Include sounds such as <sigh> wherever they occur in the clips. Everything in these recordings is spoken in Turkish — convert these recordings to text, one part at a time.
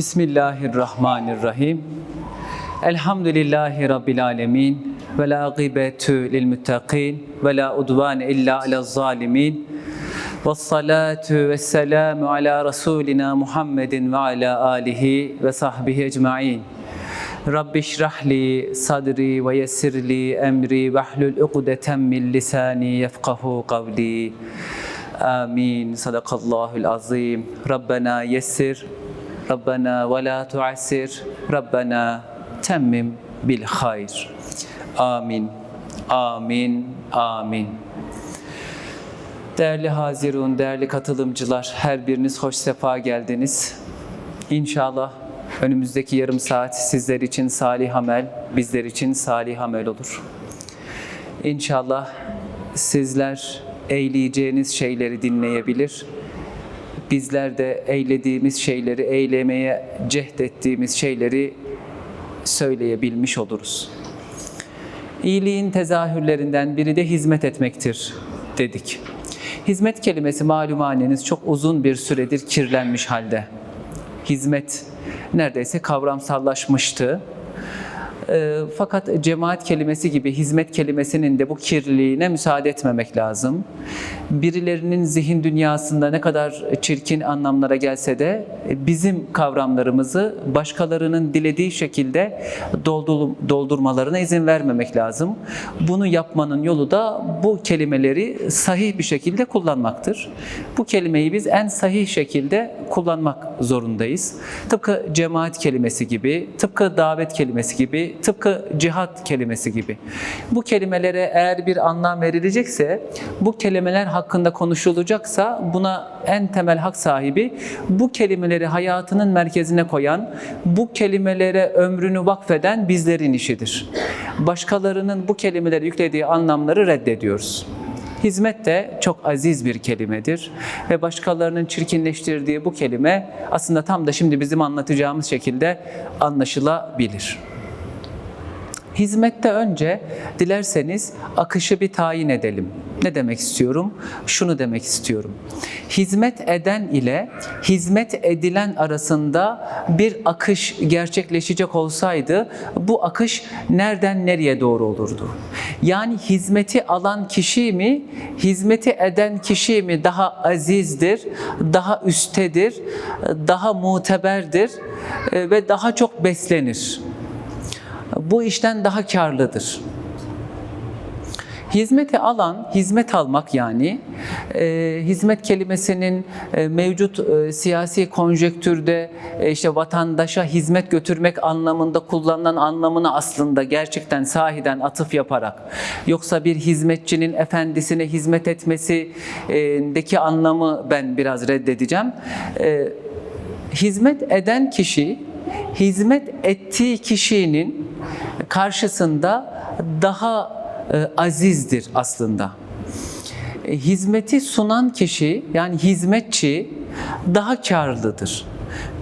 Bismillahirrahmanirrahim. Elhamdülillahi Rabbil alemin. Ve la akibetu lil muttaqin. Ve la udvan illa ala zalimin. Ve salatu ve selamu ala Resulina Muhammedin ve ala alihi ve sahbihi ecma'in. Rabbi şrahli sadri ve yessirli emri ve hlul ukdeten min lisani yefkahu kavli. Amin. Sadakallahul azim. Rabbena yessir. Rabbena ve la tuassir. Rabbena temmim bil hayr. Amin. Amin. Amin. Değerli Hazirun, değerli katılımcılar, her biriniz hoş sefa geldiniz. İnşallah önümüzdeki yarım saat sizler için salih amel, bizler için salih amel olur. İnşallah sizler eyleyeceğiniz şeyleri dinleyebilir, bizler de eylediğimiz şeyleri, eylemeye cehdettiğimiz şeyleri söyleyebilmiş oluruz. İyiliğin tezahürlerinden biri de hizmet etmektir dedik. Hizmet kelimesi malumaneniz çok uzun bir süredir kirlenmiş halde. Hizmet neredeyse kavramsallaşmıştı. E, fakat cemaat kelimesi gibi hizmet kelimesinin de bu kirliliğine müsaade etmemek lazım. Birilerinin zihin dünyasında ne kadar çirkin anlamlara gelse de e, bizim kavramlarımızı başkalarının dilediği şekilde doldur, doldurmalarına izin vermemek lazım. Bunu yapmanın yolu da bu kelimeleri sahih bir şekilde kullanmaktır. Bu kelimeyi biz en sahih şekilde kullanmak zorundayız. Tıpkı cemaat kelimesi gibi, tıpkı davet kelimesi gibi, tıpkı cihat kelimesi gibi. Bu kelimelere eğer bir anlam verilecekse, bu kelimeler hakkında konuşulacaksa buna en temel hak sahibi bu kelimeleri hayatının merkezine koyan, bu kelimelere ömrünü vakfeden bizlerin işidir. Başkalarının bu kelimelere yüklediği anlamları reddediyoruz. Hizmet de çok aziz bir kelimedir ve başkalarının çirkinleştirdiği bu kelime aslında tam da şimdi bizim anlatacağımız şekilde anlaşılabilir. Hizmette önce dilerseniz akışı bir tayin edelim. Ne demek istiyorum? Şunu demek istiyorum. Hizmet eden ile hizmet edilen arasında bir akış gerçekleşecek olsaydı bu akış nereden nereye doğru olurdu? Yani hizmeti alan kişi mi, hizmeti eden kişi mi daha azizdir, daha üstedir, daha muteberdir e, ve daha çok beslenir? Bu işten daha karlıdır. Hizmeti alan, hizmet almak yani, e, hizmet kelimesinin e, mevcut e, siyasi konjektürde e, işte vatandaşa hizmet götürmek anlamında kullanılan anlamını aslında gerçekten sahiden atıf yaparak, yoksa bir hizmetçinin efendisine hizmet etmesindeki anlamı ben biraz reddedeceğim. E, hizmet eden kişi, hizmet ettiği kişinin karşısında daha e, azizdir aslında. E, hizmeti sunan kişi yani hizmetçi daha karlıdır.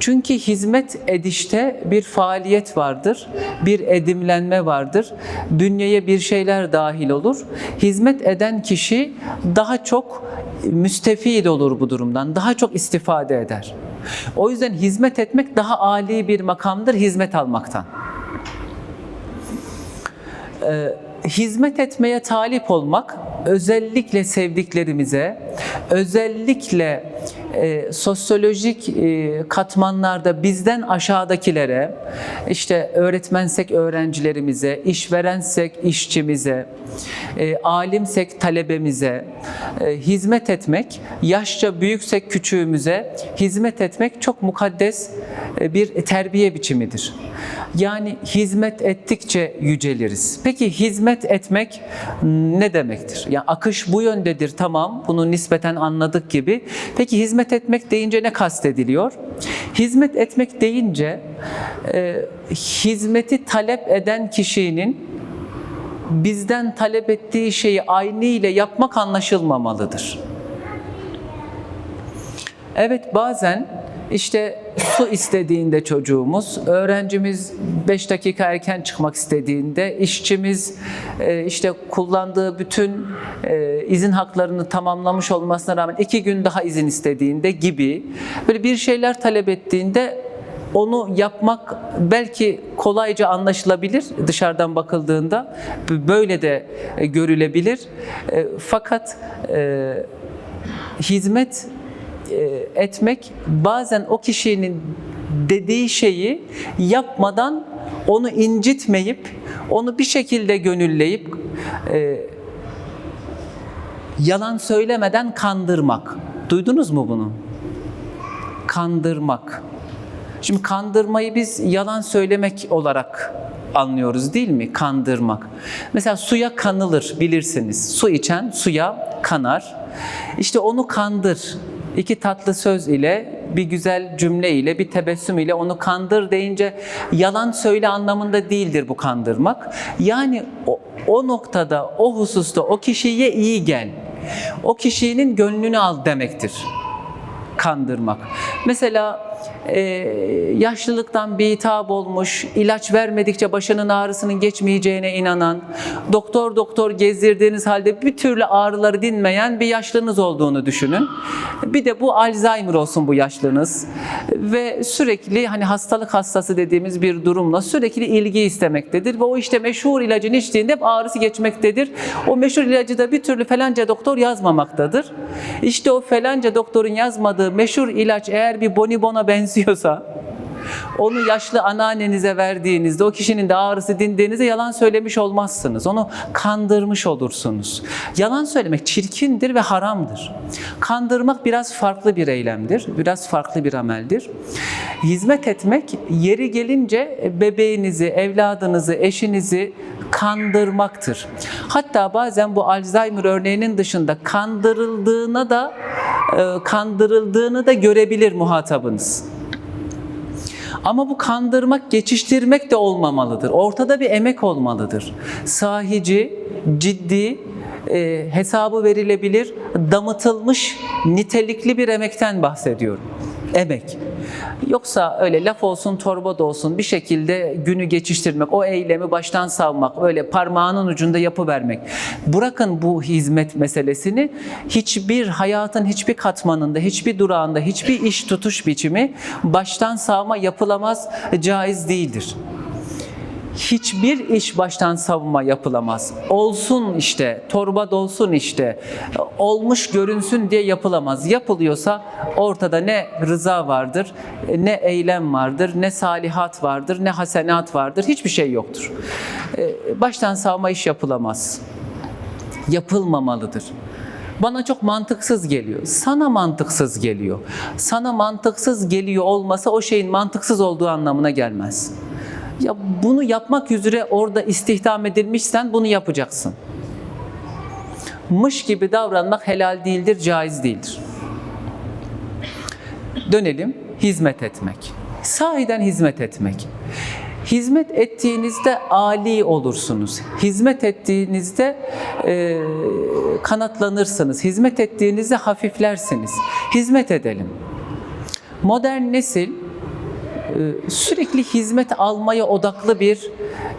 Çünkü hizmet edişte bir faaliyet vardır, bir edimlenme vardır. Bünyeye bir şeyler dahil olur. Hizmet eden kişi daha çok müstefid olur bu durumdan, daha çok istifade eder. O yüzden hizmet etmek daha âli bir makamdır hizmet almaktan. E, hizmet etmeye talip olmak özellikle sevdiklerimize, özellikle e, sosyolojik e, katmanlarda bizden aşağıdakilere, işte öğretmensek öğrencilerimize, işverensek işçimize, e, alimsek talebemize e, hizmet etmek, yaşça büyüksek küçüğümüze hizmet etmek çok mukaddes e, bir terbiye biçimidir. Yani hizmet ettikçe yüceliriz. Peki hizmet etmek ne demektir? Yani akış bu yöndedir tamam bunu nispeten anladık gibi. Peki hizmet etmek deyince ne kastediliyor? Hizmet etmek deyince e, hizmeti talep eden kişinin bizden talep ettiği şeyi aynı ile yapmak anlaşılmamalıdır. Evet bazen işte su istediğinde çocuğumuz, öğrencimiz 5 dakika erken çıkmak istediğinde, işçimiz e, işte kullandığı bütün e, izin haklarını tamamlamış olmasına rağmen iki gün daha izin istediğinde gibi böyle bir şeyler talep ettiğinde onu yapmak belki kolayca anlaşılabilir dışarıdan bakıldığında. Böyle de e, görülebilir. Fakat hizmet etmek bazen o kişinin dediği şeyi yapmadan onu incitmeyip onu bir şekilde gönülleyip e, yalan söylemeden kandırmak. Duydunuz mu bunu? Kandırmak. Şimdi kandırmayı biz yalan söylemek olarak anlıyoruz değil mi? Kandırmak. Mesela suya kanılır bilirsiniz. Su içen suya kanar. İşte onu kandır. İki tatlı söz ile, bir güzel cümle ile, bir tebessüm ile onu kandır deyince yalan söyle anlamında değildir bu kandırmak. Yani o, o noktada, o hususta o kişiye iyi gel. O kişinin gönlünü al demektir kandırmak. Mesela e, yaşlılıktan bir hitap olmuş, ilaç vermedikçe başının ağrısının geçmeyeceğine inanan, doktor doktor gezdirdiğiniz halde bir türlü ağrıları dinmeyen bir yaşlınız olduğunu düşünün. Bir de bu Alzheimer olsun bu yaşlınız ve sürekli hani hastalık hastası dediğimiz bir durumla sürekli ilgi istemektedir ve o işte meşhur ilacını içtiğinde hep ağrısı geçmektedir. O meşhur ilacı da bir türlü falanca doktor yazmamaktadır. İşte o falanca doktorun yazmadığı meşhur ilaç eğer bir bonibona benziyorsa onu yaşlı anneannenize verdiğinizde o kişinin de ağrısı dindiğinizde yalan söylemiş olmazsınız. Onu kandırmış olursunuz. Yalan söylemek çirkindir ve haramdır. Kandırmak biraz farklı bir eylemdir. Biraz farklı bir ameldir. Hizmet etmek yeri gelince bebeğinizi, evladınızı, eşinizi kandırmaktır. Hatta bazen bu Alzheimer örneğinin dışında kandırıldığına da e, kandırıldığını da görebilir muhatabınız. Ama bu kandırmak, geçiştirmek de olmamalıdır. Ortada bir emek olmalıdır. Sahici, ciddi, e, hesabı verilebilir, damıtılmış, nitelikli bir emekten bahsediyorum. Emek. Yoksa öyle laf olsun, torba da olsun bir şekilde günü geçiştirmek, o eylemi baştan savmak, öyle parmağının ucunda yapıvermek. Bırakın bu hizmet meselesini hiçbir hayatın hiçbir katmanında, hiçbir durağında, hiçbir iş tutuş biçimi baştan savma yapılamaz, caiz değildir hiçbir iş baştan savunma yapılamaz. Olsun işte, torba dolsun işte, olmuş görünsün diye yapılamaz. Yapılıyorsa ortada ne rıza vardır, ne eylem vardır, ne salihat vardır, ne hasenat vardır. Hiçbir şey yoktur. Ee, Baştan savma iş yapılamaz. Yapılmamalıdır. Bana çok mantıksız geliyor. Sana mantıksız geliyor. Sana mantıksız geliyor olmasa o şeyin mantıksız olduğu anlamına gelmez. Ya bunu yapmak üzere orada istihdam edilmişsen bunu yapacaksın. Mış gibi davranmak helal değildir, caiz değildir. Dönelim hizmet etmek. Sahiden hizmet etmek. Hizmet ettiğinizde ali olursunuz. Hizmet ettiğinizde e, kanatlanırsınız. Hizmet ettiğinizde hafiflersiniz. Hizmet edelim. Modern nesil sürekli hizmet almaya odaklı bir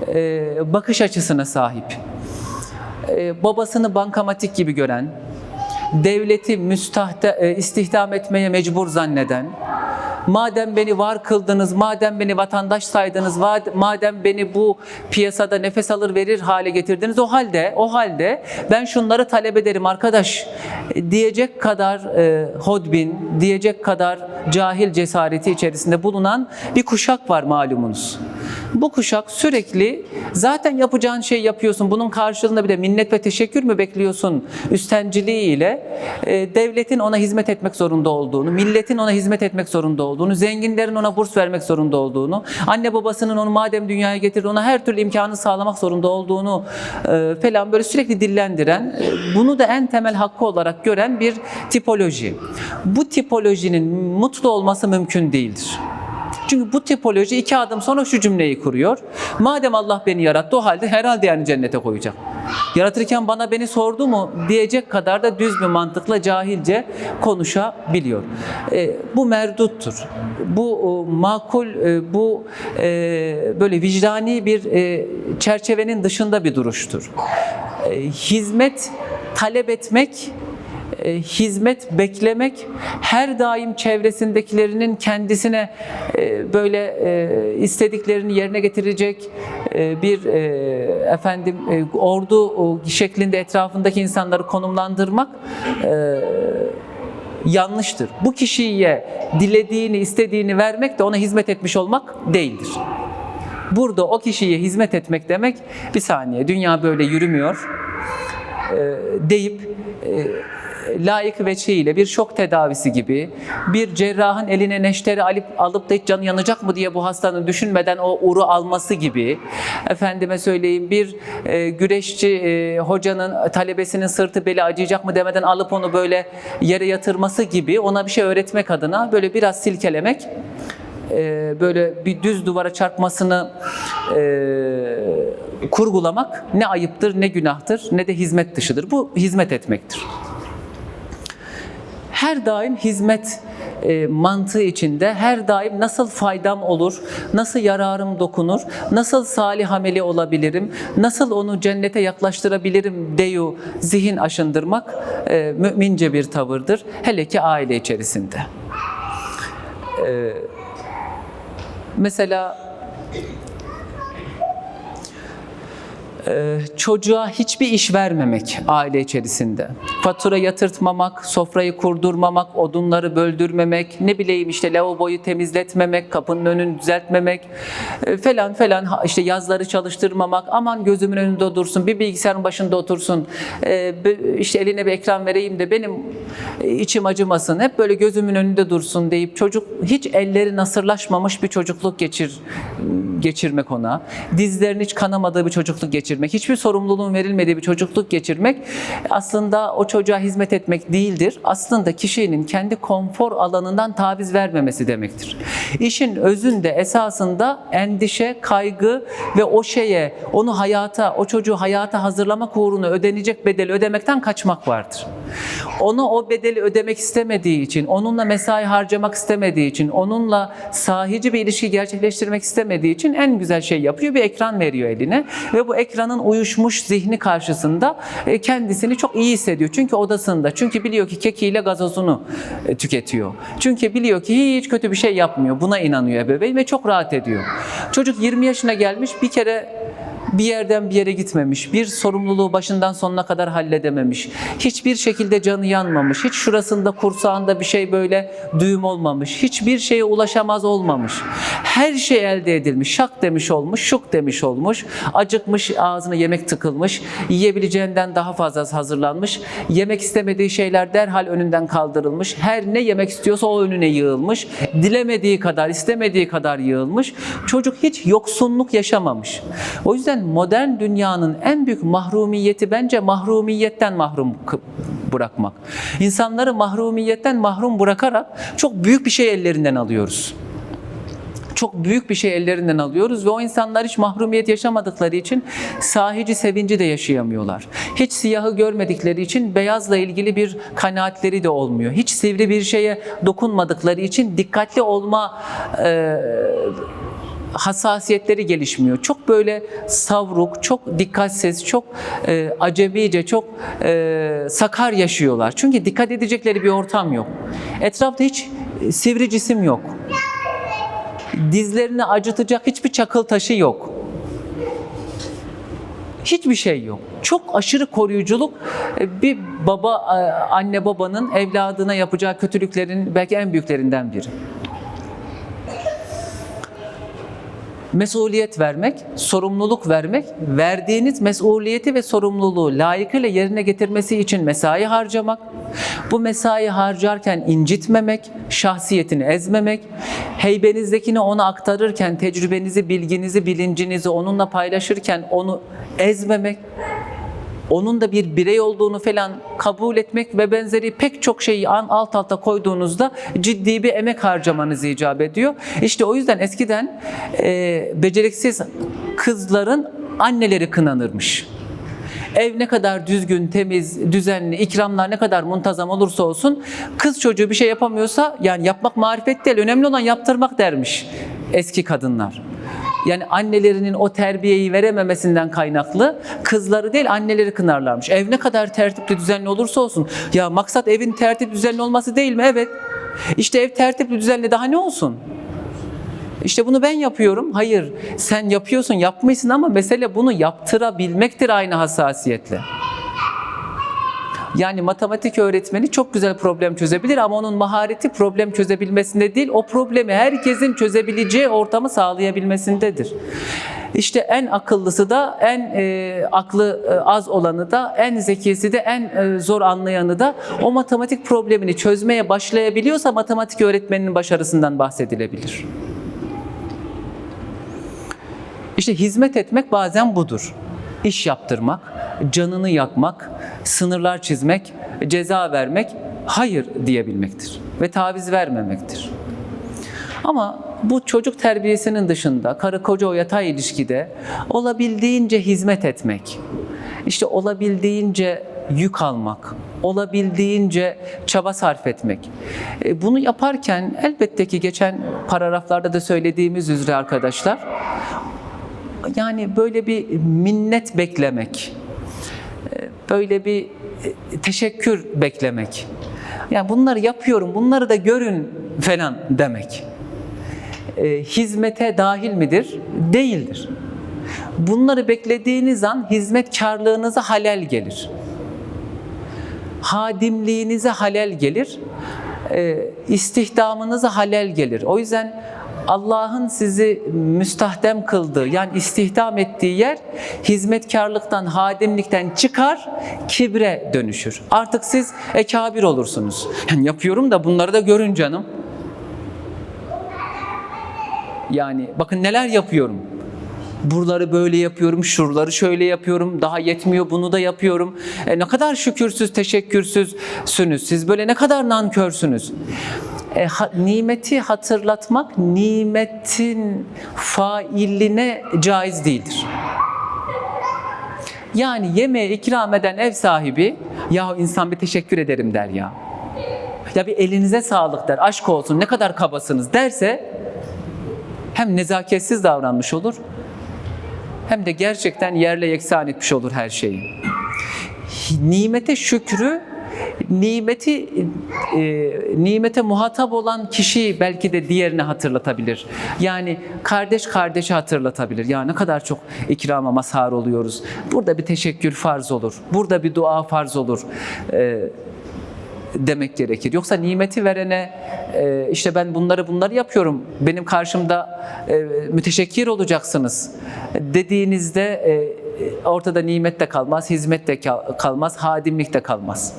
e, bakış açısına sahip. E, babasını bankamatik gibi gören, devleti müstahde, e, istihdam etmeye mecbur zanneden, madem beni var kıldınız, madem beni vatandaş saydınız, madem beni bu piyasada nefes alır verir hale getirdiniz, o halde o halde ben şunları talep ederim arkadaş diyecek kadar e, hodbin, diyecek kadar cahil cesareti içerisinde bulunan bir kuşak var malumunuz. Bu kuşak sürekli zaten yapacağın şey yapıyorsun. Bunun karşılığında bir de minnet ve teşekkür mü bekliyorsun üstenciliğiyle e, devletin ona hizmet etmek zorunda olduğunu, milletin ona hizmet etmek zorunda olduğunu, zenginlerin ona burs vermek zorunda olduğunu, anne babasının onu madem dünyaya getirdi ona her türlü imkanı sağlamak zorunda olduğunu e, falan böyle sürekli dillendiren, e, bunu da en temel hakkı olarak gören bir tipoloji. Bu tipolojinin mutlu olması mümkün değildir. Çünkü bu tipoloji iki adım sonra şu cümleyi kuruyor. Madem Allah beni yarattı o halde herhalde yani cennete koyacak. Yaratırken bana beni sordu mu diyecek kadar da düz bir mantıkla cahilce konuşabiliyor. E, bu merduttur. Bu e, makul, e, bu e, böyle vicdani bir e, çerçevenin dışında bir duruştur. E, hizmet talep etmek e, hizmet beklemek her daim çevresindekilerinin kendisine e, böyle e, istediklerini yerine getirecek bir efendim ordu şeklinde etrafındaki insanları konumlandırmak yanlıştır. Bu kişiye dilediğini, istediğini vermek de ona hizmet etmiş olmak değildir. Burada o kişiye hizmet etmek demek bir saniye dünya böyle yürümüyor deyip layık veçiyle bir şok tedavisi gibi bir cerrahın eline neşteri alıp, alıp da hiç canı yanacak mı diye bu hastanın düşünmeden o uru alması gibi efendime söyleyeyim bir e, güreşçi e, hocanın talebesinin sırtı beli acıyacak mı demeden alıp onu böyle yere yatırması gibi ona bir şey öğretmek adına böyle biraz silkelemek e, böyle bir düz duvara çarpmasını e, kurgulamak ne ayıptır ne günahtır ne de hizmet dışıdır. Bu hizmet etmektir. Her daim hizmet e, mantığı içinde her daim nasıl faydam olur, nasıl yararım dokunur, nasıl salih ameli olabilirim, nasıl onu cennete yaklaştırabilirim deyu zihin aşındırmak e, mümince bir tavırdır. Hele ki aile içerisinde. E, mesela çocuğa hiçbir iş vermemek aile içerisinde. Fatura yatırtmamak, sofrayı kurdurmamak, odunları böldürmemek, ne bileyim işte lavaboyu temizletmemek, kapının önünü düzeltmemek e, falan falan işte yazları çalıştırmamak, aman gözümün önünde dursun, bir bilgisayarın başında otursun, e, işte eline bir ekran vereyim de benim e, içim acımasın, hep böyle gözümün önünde dursun deyip çocuk hiç elleri nasırlaşmamış bir çocukluk geçir geçirmek ona. Dizlerin hiç kanamadığı bir çocukluk geçirmek, hiçbir sorumluluğun verilmediği bir çocukluk geçirmek aslında o çocuğa hizmet etmek değildir. Aslında kişinin kendi konfor alanından taviz vermemesi demektir. İşin özünde esasında endişe, kaygı ve o şeye, onu hayata, o çocuğu hayata hazırlamak uğruna ödenecek bedeli ödemekten kaçmak vardır. Onu o bedeli ödemek istemediği için, onunla mesai harcamak istemediği için, onunla sahici bir ilişki gerçekleştirmek istemediği için en güzel şey yapıyor. Bir ekran veriyor eline ve bu ekranın uyuşmuş zihni karşısında e, kendisini çok iyi hissediyor. Çünkü odasında. Çünkü biliyor ki kekiyle gazozunu e, tüketiyor. Çünkü biliyor ki hiç kötü bir şey yapmıyor. Buna inanıyor ebeveyn ve çok rahat ediyor. Çocuk 20 yaşına gelmiş bir kere bir yerden bir yere gitmemiş, bir sorumluluğu başından sonuna kadar halledememiş, hiçbir şekilde canı yanmamış, hiç şurasında kursağında bir şey böyle düğüm olmamış, hiçbir şeye ulaşamaz olmamış. Her şey elde edilmiş, şak demiş olmuş, şuk demiş olmuş, acıkmış, ağzına yemek tıkılmış, yiyebileceğinden daha fazlası hazırlanmış, yemek istemediği şeyler derhal önünden kaldırılmış, her ne yemek istiyorsa o önüne yığılmış, dilemediği kadar, istemediği kadar yığılmış. Çocuk hiç yoksunluk yaşamamış. O yüzden modern dünyanın en büyük mahrumiyeti bence mahrumiyetten mahrum bırakmak. İnsanları mahrumiyetten mahrum bırakarak çok büyük bir şey ellerinden alıyoruz çok büyük bir şey ellerinden alıyoruz ve o insanlar hiç mahrumiyet yaşamadıkları için sahici sevinci de yaşayamıyorlar. Hiç siyahı görmedikleri için beyazla ilgili bir kanaatleri de olmuyor. Hiç sivri bir şeye dokunmadıkları için dikkatli olma e, hassasiyetleri gelişmiyor. Çok böyle savruk, çok dikkatsiz, çok e, acemice, çok e, sakar yaşıyorlar. Çünkü dikkat edecekleri bir ortam yok. Etrafta hiç e, sivri cisim yok dizlerini acıtacak hiçbir çakıl taşı yok. Hiçbir şey yok. Çok aşırı koruyuculuk e, bir baba e, anne babanın evladına yapacağı kötülüklerin belki en büyüklerinden biri. Mesuliyet vermek, sorumluluk vermek, verdiğiniz mesuliyeti ve sorumluluğu layıkıyla yerine getirmesi için mesai harcamak, bu mesai harcarken incitmemek, şahsiyetini ezmemek, heybenizdekini ona aktarırken tecrübenizi, bilginizi, bilincinizi onunla paylaşırken onu ezmemek, onun da bir birey olduğunu falan kabul etmek ve benzeri pek çok şeyi an alt alta koyduğunuzda ciddi bir emek harcamanız icap ediyor. İşte o yüzden eskiden e, beceriksiz kızların anneleri kınanırmış. Ev ne kadar düzgün, temiz, düzenli, ikramlar ne kadar muntazam olursa olsun kız çocuğu bir şey yapamıyorsa yani yapmak marifet değil, önemli olan yaptırmak dermiş eski kadınlar. Yani annelerinin o terbiyeyi verememesinden kaynaklı kızları değil anneleri kınarlarmış. Ev ne kadar tertipli düzenli olursa olsun. Ya maksat evin tertip düzenli olması değil mi? Evet. İşte ev tertipli düzenli daha ne olsun? İşte bunu ben yapıyorum. Hayır, sen yapıyorsun, yapmışsın ama mesele bunu yaptırabilmektir aynı hassasiyetle. Yani matematik öğretmeni çok güzel problem çözebilir ama onun mahareti problem çözebilmesinde değil, o problemi herkesin çözebileceği ortamı sağlayabilmesindedir. İşte en akıllısı da, en e, aklı e, az olanı da, en zekisi de, en e, zor anlayanı da o matematik problemini çözmeye başlayabiliyorsa matematik öğretmeninin başarısından bahsedilebilir. İşte hizmet etmek bazen budur. İş yaptırmak, canını yakmak, sınırlar çizmek, ceza vermek, hayır diyebilmektir ve taviz vermemektir. Ama bu çocuk terbiyesinin dışında karı koca o yatay ilişkide olabildiğince hizmet etmek, işte olabildiğince yük almak, olabildiğince çaba sarf etmek. E, Bunu yaparken elbette ki geçen paragraflarda da söylediğimiz üzere arkadaşlar, yani böyle bir minnet beklemek, e, böyle bir e, teşekkür beklemek. Yani bunları yapıyorum, bunları da görün falan demek. E, hizmete dahil midir? Değildir. Bunları beklediğiniz an hizmetkarlığınıza halel gelir. Hadimliğinize halel gelir. İstihdamınıza halel gelir. O yüzden Allah'ın sizi müstahdem kıldığı yani istihdam ettiği yer hizmetkarlıktan, hadimlikten çıkar, kibre dönüşür. Artık siz ekabir olursunuz. Yani yapıyorum da bunları da görün canım. Yani bakın neler yapıyorum. Buraları böyle yapıyorum, şuraları şöyle yapıyorum, daha yetmiyor bunu da yapıyorum. E ne kadar şükürsüz, teşekkürsüzsünüz. Siz böyle ne kadar nankörsünüz. E, ha, nimeti hatırlatmak nimetin failine caiz değildir. Yani yemeğe ikram eden ev sahibi, ya insan bir teşekkür ederim der ya. Ya bir elinize sağlık der, aşk olsun ne kadar kabasınız derse hem nezaketsiz davranmış olur hem de gerçekten yerle yeksan etmiş olur her şeyi. Nimete şükrü nimeti e, nimete muhatap olan kişi belki de diğerini hatırlatabilir. Yani kardeş kardeşi hatırlatabilir. Ya ne kadar çok ikrama mazhar oluyoruz. Burada bir teşekkür farz olur. Burada bir dua farz olur. E, demek gerekir. Yoksa nimeti verene e, işte ben bunları bunları yapıyorum. Benim karşımda e, müteşekkir olacaksınız dediğinizde e, ortada nimet de kalmaz, hizmet de kal- kalmaz, hadimlik de kalmaz.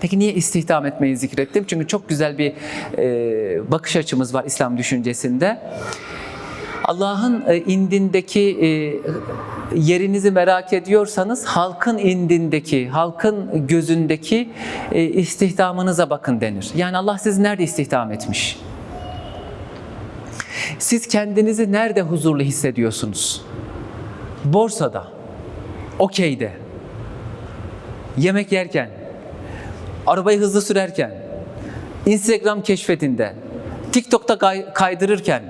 Peki niye istihdam etmeyi zikrettim? Çünkü çok güzel bir e, bakış açımız var İslam düşüncesinde. Allah'ın e, indindeki e, yerinizi merak ediyorsanız halkın indindeki, halkın gözündeki e, istihdamınıza bakın denir. Yani Allah sizi nerede istihdam etmiş? Siz kendinizi nerede huzurlu hissediyorsunuz? Borsada, okeyde, yemek yerken, arabayı hızlı sürerken, Instagram keşfetinde, TikTok'ta kay- kaydırırken,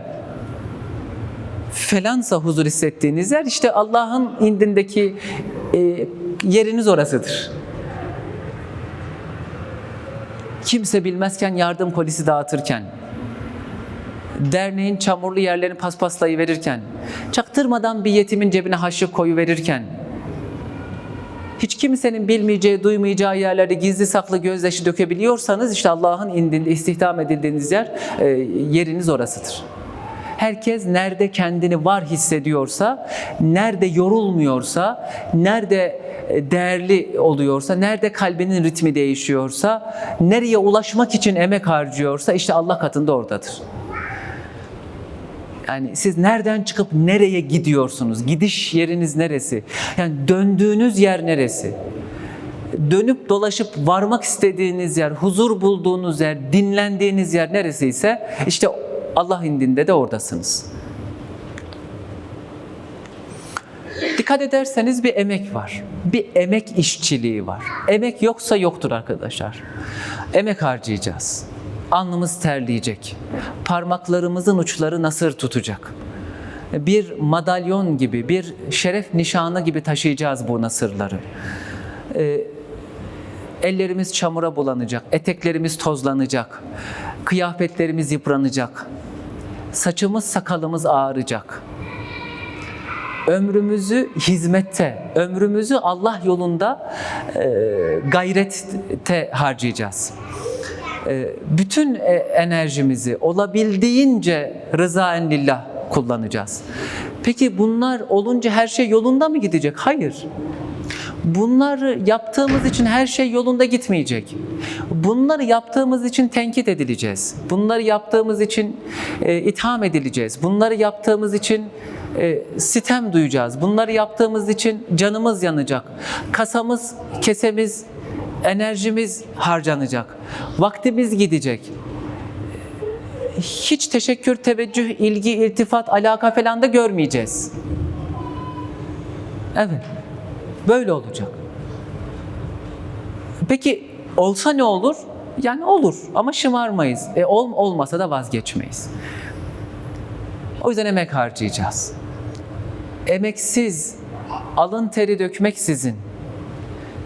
falansa huzur hissettiğiniz yer işte Allah'ın indindeki e, yeriniz orasıdır. Kimse bilmezken yardım kolisi dağıtırken, derneğin çamurlu yerlerini paspaslayı verirken, çaktırmadan bir yetimin cebine haşlık koyu verirken, hiç kimsenin bilmeyeceği, duymayacağı yerlerde gizli saklı gözyaşı dökebiliyorsanız işte Allah'ın indinde istihdam edildiğiniz yer, e, yeriniz orasıdır. Herkes nerede kendini var hissediyorsa, nerede yorulmuyorsa, nerede e, değerli oluyorsa, nerede kalbinin ritmi değişiyorsa, nereye ulaşmak için emek harcıyorsa işte Allah katında oradadır. Yani siz nereden çıkıp nereye gidiyorsunuz? Gidiş yeriniz neresi? Yani döndüğünüz yer neresi? Dönüp dolaşıp varmak istediğiniz yer, huzur bulduğunuz yer, dinlendiğiniz yer neresi ise işte Allah indinde de oradasınız. Dikkat ederseniz bir emek var. Bir emek işçiliği var. Emek yoksa yoktur arkadaşlar. Emek harcayacağız. Alnımız terleyecek. Parmaklarımızın uçları nasır tutacak. bir madalyon gibi, bir şeref nişanı gibi taşıyacağız bu nasırları. Ee, ellerimiz çamura bulanacak, eteklerimiz tozlanacak, kıyafetlerimiz yıpranacak, saçımız sakalımız ağaracak. Ömrümüzü hizmette, ömrümüzü Allah yolunda e, gayrette harcayacağız. E, bütün e, enerjimizi olabildiğince rızaen lillah kullanacağız. Peki bunlar olunca her şey yolunda mı gidecek? Hayır. Bunları yaptığımız için her şey yolunda gitmeyecek. Bunları yaptığımız için tenkit edileceğiz. Bunları yaptığımız için e, itham edileceğiz. Bunları yaptığımız için e, sitem duyacağız. Bunları yaptığımız için canımız yanacak. Kasamız, kesemiz, enerjimiz harcanacak. Vaktimiz gidecek. Hiç teşekkür, teveccüh, ilgi, iltifat, alaka falan da görmeyeceğiz. Evet. Böyle olacak. Peki olsa ne olur? Yani olur ama şımarmayız. E, ol, olmasa da vazgeçmeyiz. O yüzden emek harcayacağız. Emeksiz, alın teri dökmeksizin,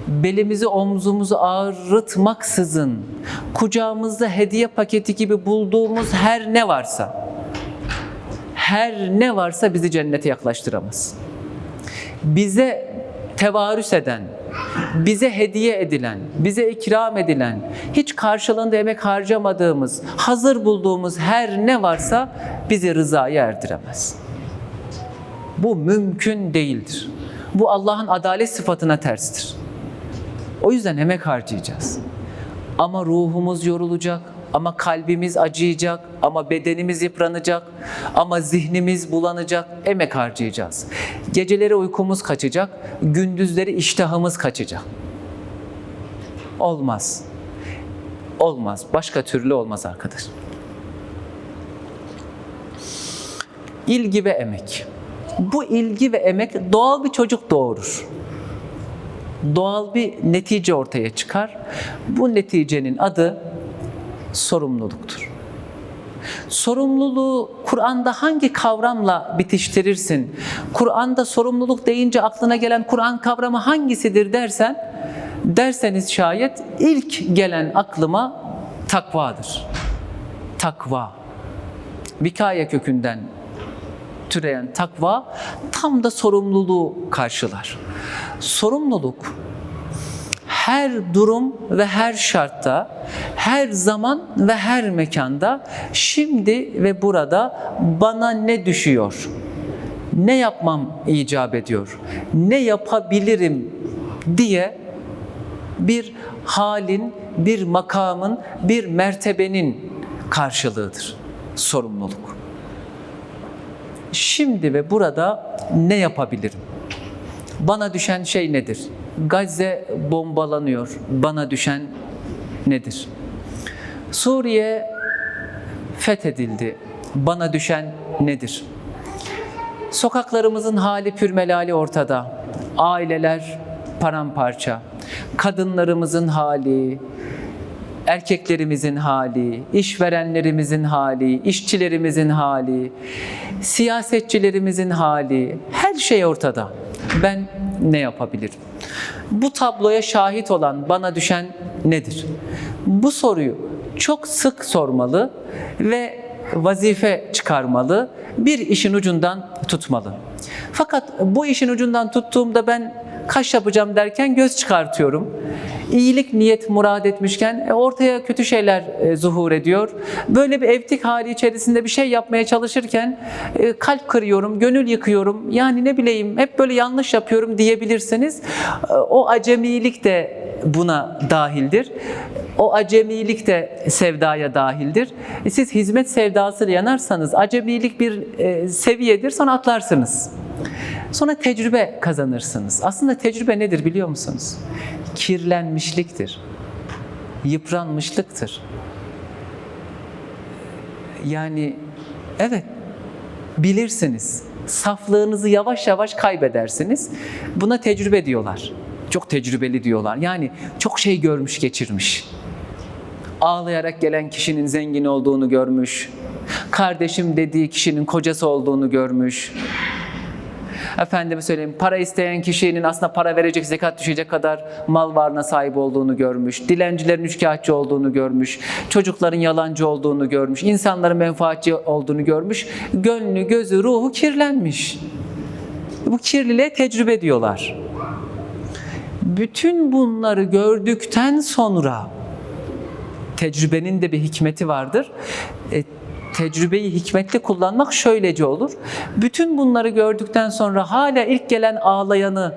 belimizi omzumuzu ağrıtmaksızın, kucağımızda hediye paketi gibi bulduğumuz her ne varsa, her ne varsa bizi cennete yaklaştıramaz. Bize tevarüs eden, bize hediye edilen, bize ikram edilen, hiç karşılığında emek harcamadığımız, hazır bulduğumuz her ne varsa bizi rızaya erdiremez. Bu mümkün değildir. Bu Allah'ın adalet sıfatına terstir. O yüzden emek harcayacağız. Ama ruhumuz yorulacak, ama kalbimiz acıyacak, ama bedenimiz yıpranacak, ama zihnimiz bulanacak, emek harcayacağız. Geceleri uykumuz kaçacak, gündüzleri iştahımız kaçacak. Olmaz. Olmaz. Başka türlü olmaz arkadaş. İlgi ve emek. Bu ilgi ve emek doğal bir çocuk doğurur doğal bir netice ortaya çıkar. Bu neticenin adı sorumluluktur. Sorumluluğu Kur'an'da hangi kavramla bitiştirirsin? Kur'an'da sorumluluk deyince aklına gelen Kur'an kavramı hangisidir dersen, derseniz şayet ilk gelen aklıma takvadır. Takva. Vikaye kökünden türeyen takva tam da sorumluluğu karşılar. Sorumluluk her durum ve her şartta, her zaman ve her mekanda, şimdi ve burada bana ne düşüyor? Ne yapmam icap ediyor? Ne yapabilirim diye bir halin, bir makamın, bir mertebenin karşılığıdır sorumluluk. Şimdi ve burada ne yapabilirim? Bana düşen şey nedir? Gazze bombalanıyor. Bana düşen nedir? Suriye fethedildi. Bana düşen nedir? Sokaklarımızın hali pürmelali ortada. Aileler paramparça. Kadınlarımızın hali, erkeklerimizin hali, işverenlerimizin hali, işçilerimizin hali, siyasetçilerimizin hali, her şey ortada. Ben ne yapabilirim? Bu tabloya şahit olan bana düşen nedir? Bu soruyu çok sık sormalı ve vazife çıkarmalı, bir işin ucundan tutmalı. Fakat bu işin ucundan tuttuğumda ben kaş yapacağım derken göz çıkartıyorum. İyilik niyet murad etmişken e, ortaya kötü şeyler e, zuhur ediyor. Böyle bir evtik hali içerisinde bir şey yapmaya çalışırken e, kalp kırıyorum, gönül yıkıyorum. Yani ne bileyim hep böyle yanlış yapıyorum diyebilirsiniz. E, O acemilik de buna dahildir. O acemilik de sevdaya dahildir. Siz hizmet sevdasıyla yanarsanız acemilik bir seviyedir sonra atlarsınız. Sonra tecrübe kazanırsınız. Aslında tecrübe nedir biliyor musunuz? Kirlenmişliktir. Yıpranmışlıktır. Yani evet bilirsiniz. Saflığınızı yavaş yavaş kaybedersiniz. Buna tecrübe diyorlar. Çok tecrübeli diyorlar. Yani çok şey görmüş, geçirmiş. Ağlayarak gelen kişinin zengin olduğunu görmüş. Kardeşim dediği kişinin kocası olduğunu görmüş. Efendime söyleyeyim para isteyen kişinin aslında para verecek zekat düşecek kadar mal varlığına sahip olduğunu görmüş. Dilencilerin üçkağıtçı olduğunu görmüş. Çocukların yalancı olduğunu görmüş. insanların menfaatçi olduğunu görmüş. Gönlü, gözü, ruhu kirlenmiş. Bu kirliliğe tecrübe diyorlar. Bütün bunları gördükten sonra tecrübenin de bir hikmeti vardır. E, tecrübeyi hikmetli kullanmak şöylece olur. Bütün bunları gördükten sonra hala ilk gelen ağlayanı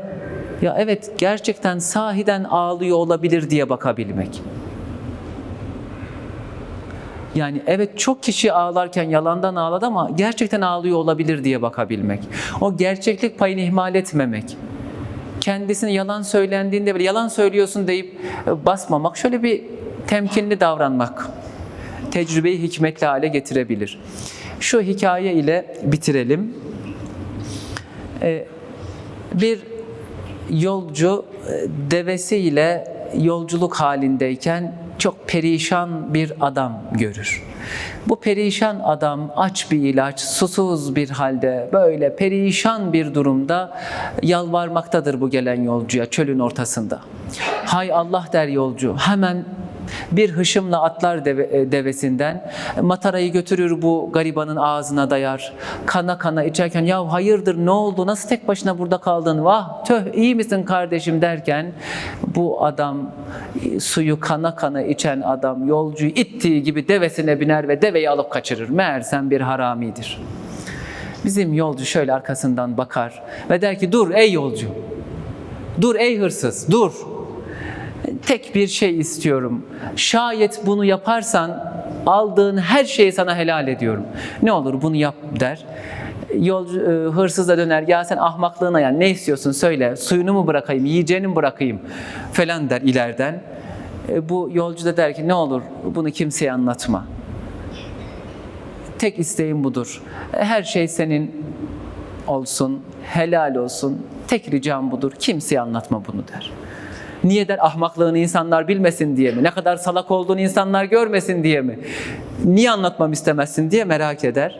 ya evet gerçekten sahiden ağlıyor olabilir diye bakabilmek. Yani evet çok kişi ağlarken yalandan ağladı ama gerçekten ağlıyor olabilir diye bakabilmek. O gerçeklik payını ihmal etmemek. Kendisine yalan söylendiğinde bile yalan söylüyorsun deyip e, basmamak. Şöyle bir temkinli davranmak tecrübeyi hikmetli hale getirebilir. Şu hikaye ile bitirelim. Ee, bir yolcu e, devesiyle yolculuk halindeyken çok perişan bir adam görür. Bu perişan adam aç bir ilaç, susuz bir halde, böyle perişan bir durumda yalvarmaktadır bu gelen yolcuya çölün ortasında. Hay Allah der yolcu, hemen bir hışımla atlar deve, e, devesinden, matarayı götürür bu garibanın ağzına dayar. Kana kana içerken ya hayırdır ne oldu nasıl tek başına burada kaldın vah töh iyi misin kardeşim derken bu adam e, suyu kana kana içen adam yolcuyu ittiği gibi devesine biner ve deveyi alıp kaçırır. Meğersem bir haramidir. Bizim yolcu şöyle arkasından bakar ve der ki dur ey yolcu. Dur ey hırsız dur. Tek bir şey istiyorum. Şayet bunu yaparsan aldığın her şeyi sana helal ediyorum. Ne olur bunu yap der. Yolcu, e, hırsız da döner. Ya sen ahmaklığına yani ne istiyorsun söyle. Suyunu mu bırakayım, yiyeceğini mi bırakayım falan der ileriden. E, Bu yolcu da der ki ne olur bunu kimseye anlatma. Tek isteğim budur. Her şey senin olsun, helal olsun. Tek ricam budur. Kimseye anlatma bunu der. Niye der ahmaklığını insanlar bilmesin diye mi? Ne kadar salak olduğunu insanlar görmesin diye mi? Niye anlatmam istemezsin diye merak eder.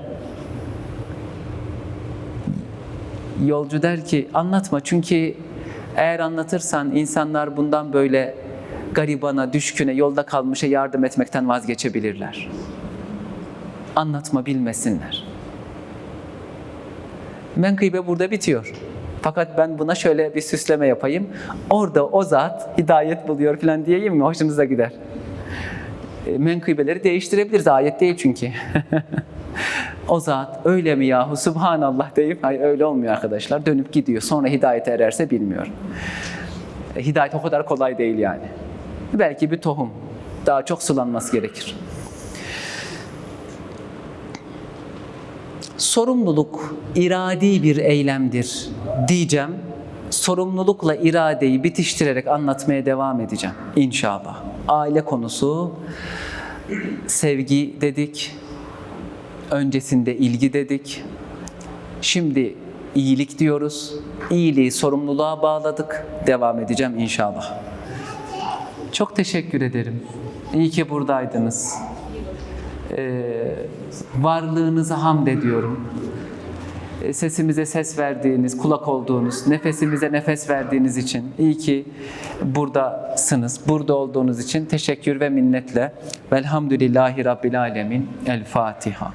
Yolcu der ki anlatma çünkü eğer anlatırsan insanlar bundan böyle garibana, düşküne, yolda kalmışa yardım etmekten vazgeçebilirler. Anlatma bilmesinler. Menkıbe burada bitiyor. Fakat ben buna şöyle bir süsleme yapayım. Orada o zat hidayet buluyor falan diyeyim mi? Hoşunuza gider. E, Menkıbeleri değiştirebiliriz. Ayet değil çünkü. <laughs> o zat öyle mi yahu subhanallah deyip hayır öyle olmuyor arkadaşlar. Dönüp gidiyor. Sonra hidayete ererse bilmiyorum. E, Hidayet o kadar kolay değil yani. Belki bir tohum. Daha çok sulanması gerekir. Sorumluluk iradi bir eylemdir diyeceğim. Sorumlulukla iradeyi bitiştirerek anlatmaya devam edeceğim inşallah. Aile konusu sevgi dedik. Öncesinde ilgi dedik. Şimdi iyilik diyoruz. İyiliği sorumluluğa bağladık. Devam edeceğim inşallah. Çok teşekkür ederim. İyi ki buradaydınız. Ee, varlığınıza hamd ediyorum. Ee, Sesimize ses verdiğiniz, kulak olduğunuz, nefesimize nefes verdiğiniz için iyi ki buradasınız. Burada olduğunuz için teşekkür ve minnetle. Velhamdülillahi Rabbil Alemin. El Fatiha.